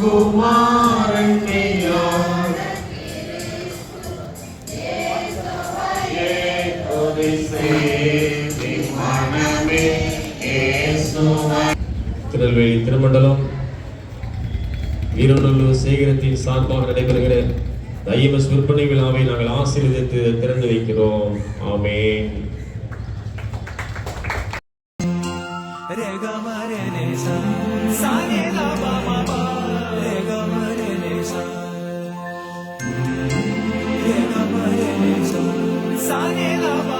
குமாரன் திருநெல்வேலி திருமண்டலம் வீரநல்லூர் சேகரத்தின் சார்பாக நடைபெறுகிற தைவ சொற்பனை விழாவை நாங்கள் ஆசீர்வதித்து திறந்து வைக்கிறோம். ஆமேன். रे ग म रे ने सा सा रे ग म म म रे ग म रे ने सा रे ग म रे ने सा सा रे ग म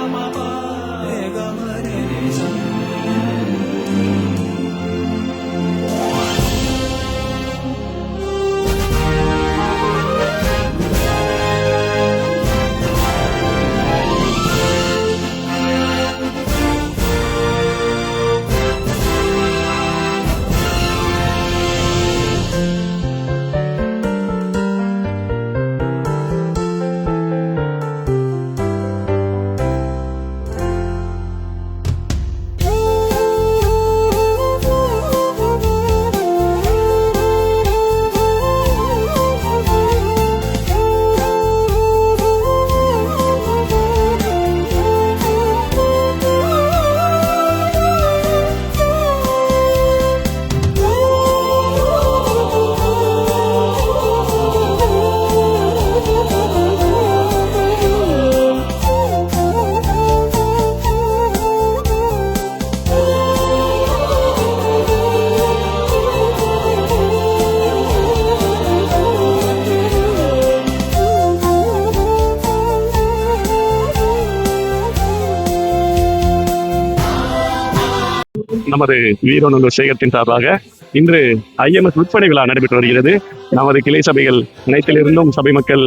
நமது வீரநல்லூர் சேகரத்தின் சார்பாக இன்று ஐஎம்எஸ் விற்பனை விழா நடைபெற்று வருகிறது. நமது கிளை சபைகள் அனைத்திலிருந்தும் சபை மக்கள்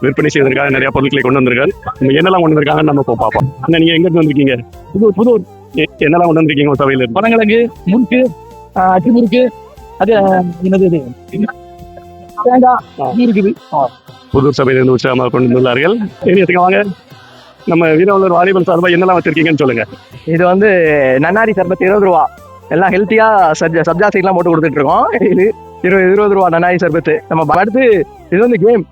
விற்பனை செய்வதற்காக நிறைய பொருட்களை கொண்டு வந்திருக்காங்க. என்னெல்லாம் கொண்டு வந்திருக்காங்கன்னு நம்ம பார்ப்போம். அண்ணா நீங்க எங்க இருந்து வந்திருக்கீங்க புதூர் எ- என்னெல்லாம் கொண்டு வந்திருக்கீங்க உங்க சபையில பனங்கிழங்கு முறுக்கு அச்சு முறுக்கு அது என்னது தேங்காய் இருக்குது. புதூர் சபையிலிருந்து உற்சாகமாக கொண்டு வந்துள்ளார்கள். வாங்க நம்ம வீரநல்லூர் வாலிபல் சார்பாக என்னெல்லாம் வச்சிருக்கீங்கன்னு சொல்லுங்க. இது வந்து நன்னாரி சர்பத் இருபது ரூபா. எல்லாம் ஹெல்த்தியா சப்ஜா சப்ஜா சீட்லாம் போட்டு கொடுத்துட்டு இருக்கோம் இது இருபது இருபது ரூபா நன்னாரி சர்பத்து. நம்ம அடுத்து இது வந்து கேம்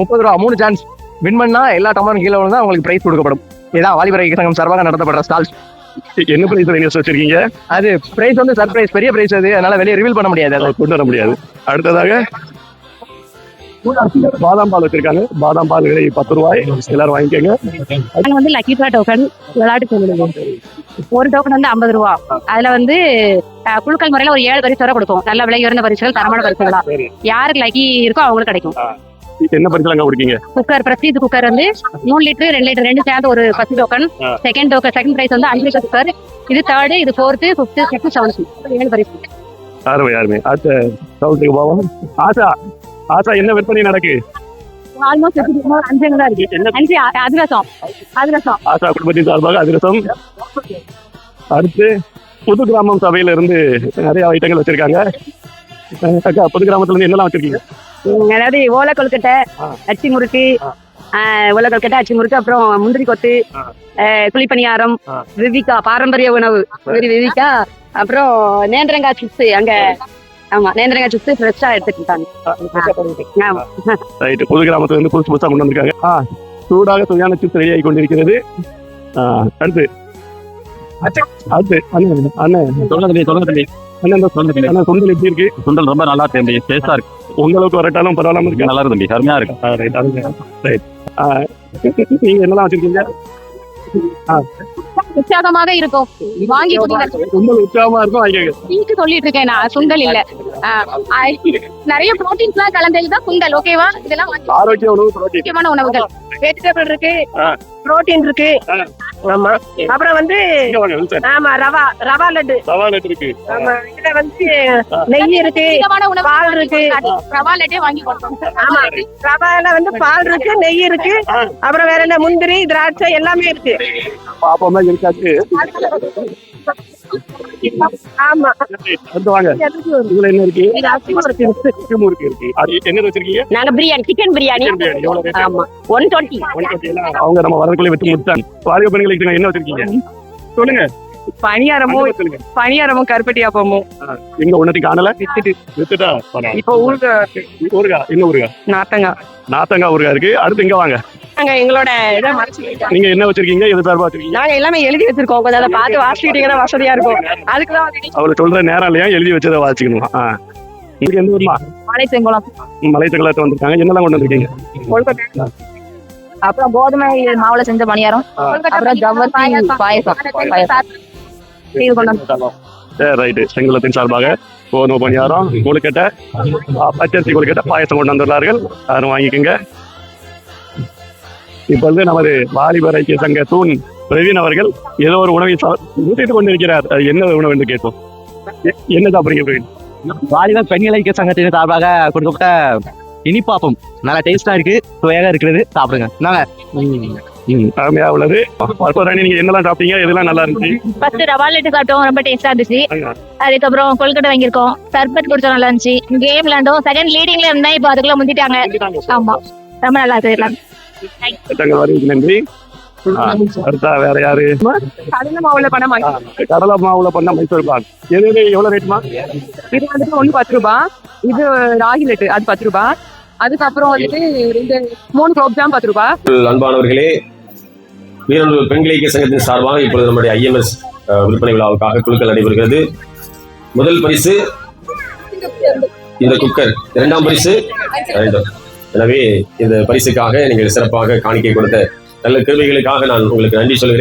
முப்பது ரூபா மூணு சான்ஸ் வின் பண்ணா எல்லா டம்ளரும் கீழே விழுந்தா உங்களுக்கு பிரைஸ் கொடுக்கப்படும். இதான் வாலிபர் ஐக்கிய சங்கம் சார்பாக நடத்தப்படுற ஸ்டால்ஸ் என்ன பிரைஸ் நீங்க வச்சிருக்கீங்க? அது பிரைஸ் வந்து சர்ப்ரைஸ் பெரிய பிரைஸ் அது. அதனால வெளியே ரிவீல் பண்ண முடியாது அதை. கொண்டு வர முடியாது. அடுத்ததாக பாதாம் பால் வச்சிருக்காங்க. பாதாம் பால் விலை பத்து ரூபாய். எல்லாரும் வாங்கிக்கோங்க. நாங்க வந்து லக்கி ட்ரா டோக்கன் விளையாட்டு சொல்லுவோம் ஒரு டோக்கன் வந்து ஐம்பது ரூபா. அதுல வந்து குலுக்கல் முறையில ஒரு ஏழு பரிசு வரை கொடுப்போம் நல்ல விலை உயர்ந்த பரிசுகள் தரமான பரிசுகளா. யாருக்கு லக்கி இருக்கோ அவங்களுக்கு கிடைக்கும். என்ன பரிசுலங்க கொடுக்கீங்க? குக்கர் பிரஸ்டீஜ் குக்கர் வந்து மூணு லிட்டர் ரெண்டு லிட்டர் ரெண்டு சேர்ந்து ஒரு பத்து token. Second token second prize வந்து அஞ்சு லிட்டர் குக்கர் இது தேர்டு இது ஃபோர்த்து ஃபிஃப்த் சிக்ஸ்த் செவன்த் ஏழு பரிசு. யாருமே யாருமே. அடுத்த சவுத்துக்கு போவோம். ஆசா ஆசா என்ன விற்பனை நடக்கு? ஆல்மோஸ்ட் அஞ்சு தான் இருக்கு. அஞ்சு அதிரசம். அதிரசம். ஆசா குடும்பத்தின் சார்பாக அதிரசம். அடுத்து புது கிராமம் சபையில இருந்து நிறைய ஐட்டங்கள் வச்சிருக்காங்க. அக்கா புது கிராமத்துல இருந்து என்னெல்லாம் வச்சிருக்கீங்க? அதாவது ஓலை கொழுக்கட்டை. அச்சி முறுக்கு ஓலை கொழுக்கட்டை அச்சி முறுக்கு அப்புறம் முந்திரி கொத்து குழிப்பணியாரம். விவிகா பாரம்பரிய உணவு. விவிகா அப்புறம் நேந்திரங்காய் சிப்ஸ் அங்க ஆமா நேந்திரங்காய் சிப்ஸ் ஃப்ரெஷ்ஷா ஆமா. ரைட் புது கிராமத்துல இருந்து புதுசு புதுசா கொண்டு வந்திருக்காங்க. ஆ சூடாக சுவையான சிப்ஸ் ரெடி ஆகி கொண்டிருக்கிறது. அடுத்து. அடுத்து அண்ணன் அண்ணன் சொல்லுங்க சொல்லுங்க அண்ணன் சொந்தல் அண்ணன் சொந்தல் எப்படி இருக்கு. சுண்டல் ரொம்ப நல்லா இருக்கு தம்பி டேஸ்டா இருக்கு. உங்களுக்கு வரட்டாலும் பரவாயில்லாம இருக்கு. நல்லா இருக்கு தம்பி அருமையா இருக்கு. ரைட் ரைட் நீங்க என்னெல்லாம் வச்சிருக்கீங்க? உற்சாகமாக இருக்கும். வாங்கி சுண்டல் உற்சாகமா இருக்கும். ஸ்வீட் சொல்லிட்டு இருக்கேன் நான். சுண்டல் இல்ல. நிறைய ப்ரோட்டீன்ஸ் எல்லாம் கலந்தது தான் சுண்டல். ஓகேவா இதெல்லாம் வாங்கி ஆரோக்கிய உணவு புரோட்டீன். முக்கியமான உணவுகள். வெஜிடபிள் இருக்கு. புரோட்டீன் இருக்கு. ஆமா. அப்புறம் வந்து இங்க வாங்க வில்சன் ஆமா ரவா ரவா லட்டு. சவால் இருக்கு. ஆமா இதுல வந்து நெய் இருக்கு பால் இருக்கு. ரவா லட்டே வாங்கி கொடுப்போம் ஆமா ரவால வந்து பால் இருக்கு நெய் இருக்கு. அப்புறம் வேற என்ன முந்திரி திராட்சை எல்லாமே இருக்கு. பாப்போமா இருக்காச்சு ஆமா. இதுல என்ன இருக்கு? வச்சிருக்கீங்க? நாங்க பிரியாணி சிக்கன் பிரியாணி? ஆமா. ஒன் டுவெண்ட்டி அவங்க நம்ம வரதுக்குள்ளே விட்டு முடிச்சாங்க. வாலிப பெண்களுக்கு என்ன வச்சிருக்கீங்க? சொல்லுங்க. பணியாரமும் பணியாரமும் கருப்பட்டியாப்பமும் ஆ, எங்க ஒன்னத்தையும் காணல வித்துட்டு. இப்ப ஊருகா? என்ன ஊருகா? நாத்தங்கா. நாத்தங்கா ஊருகா இருக்கு. அடுத்து இங்க வாங்க. நாங்க எங்களோட இதை மறைச்சு நீங்க என்ன வச்சிருக்கீங்க? எது வச்சிருக்கீங்க நாங்க எல்லாமே எழுதி வச்சிருக்கோம். கொஞ்சம் அதை பார்த்து வாசிக்கிட்டீங்கன்னா வசதியா இருக்கும். அதுக்குதான் அவர் சொல்ற நேரம் இல்லையா? எழுதி வச்சதை வாசிக்கணும்? உங்களுக்கு எந்த ஊர்மா மலை செங்குளம் மலைத்தகலத்தை வந்திருக்காங்க. என்னெல்லாம் கொண்டு வந்திருக்கீங்க? அப்புறம் கோதுமை மாவுல செஞ்ச பணியாரம். அப்புறம் ஜவ்வரிசி பாயசம். சரி ரைட்டு. செங்குளத்தின் சார்பாக கோதுமை பணியாரம் கொழுக்கட்டை பச்சரிசி கொழுக்கட்டை பாயசம் கொண்டு வந்துள்ளார்கள் யாரும் வாங்கிக்கோங்க. இப்பொழுது நமது வாலிபர் ஐக்கிய சங்க தூண் பிரவீன் அவர்கள் ஏதோ ஒரு உணவை ஊட்டிட்டு கொண்டிருக்கிறார். அது என்ன உணவு என்று கேட்போம். என்ன சாப்பிடுறீங்க பிரவீன்? வாலிபர் பெண்கள் ஐக்கிய சங்கத்தின் சார்பாக கொடுக்கப்பட்ட இனிப்பாப்பம். நல்லா டேஸ்டா இருக்கு சுவையாக இருக்கிறது. சாப்பிடுங்க. நாங்க அருமையா உள்ளது. நீங்க என்னெல்லாம் சாப்பிட்டீங்க? எதெல்லாம் நல்லா இருந்துச்சு? ஃபர்ஸ்ட் ரவா லட்டு சாப்பிட்டோம். ரொம்ப டேஸ்டா இருந்துச்சு. அதுக்கப்புறம் கொல்கட்டை வாங்கியிருக்கோம். சர்பத் குடிச்சோம் நல்லா இருந்துச்சு. கேம் விளையாண்டோம். செகண்ட் லீடிங்ல இருந்தா இப்போ அதுக்குள்ள முந்திட்டாங்க. ஆமா. ரொம்ப நல்லா இருக்கு வருகைக்கு நன்றி. ஆ, அடுத்தா வேற யாரு? கடலை மாவுல பணம் ஆ, கடலை மாவுல பண்ண மைசூர் பாக். எது எது எவ்வளவு ரேட்டுமா இது வந்துட்டு ஒண்ணு பத்து ரூபாய் இது ராகி லட்டு அது பத்து ரூபாய் அதுக்கப்புறம் வந்துட்டு ரெண்டு மூணு குலோப் ஜாம் பத்து ரூபாய் அன்பானவர்களே வீரர்கள் பெண்கள் ஐக்கிய சங்கத்தின் சார்பாக இப்பொழுது நம்முடைய ஐஎம்எஸ் விற்பனை விழாவுக்காக குழுக்கள் நடைபெறுகிறது. முதல் பரிசு இந்த குக்கர். இரண்டாம் பரிசு. எனவே இந்த பரிசுக்காக நீங்கள் சிறப்பாக காணிக்கை கொடுத்த நல்ல கிருமைகளுக்காக நான் உங்களுக்கு நன்றி சொல்கிறேன்.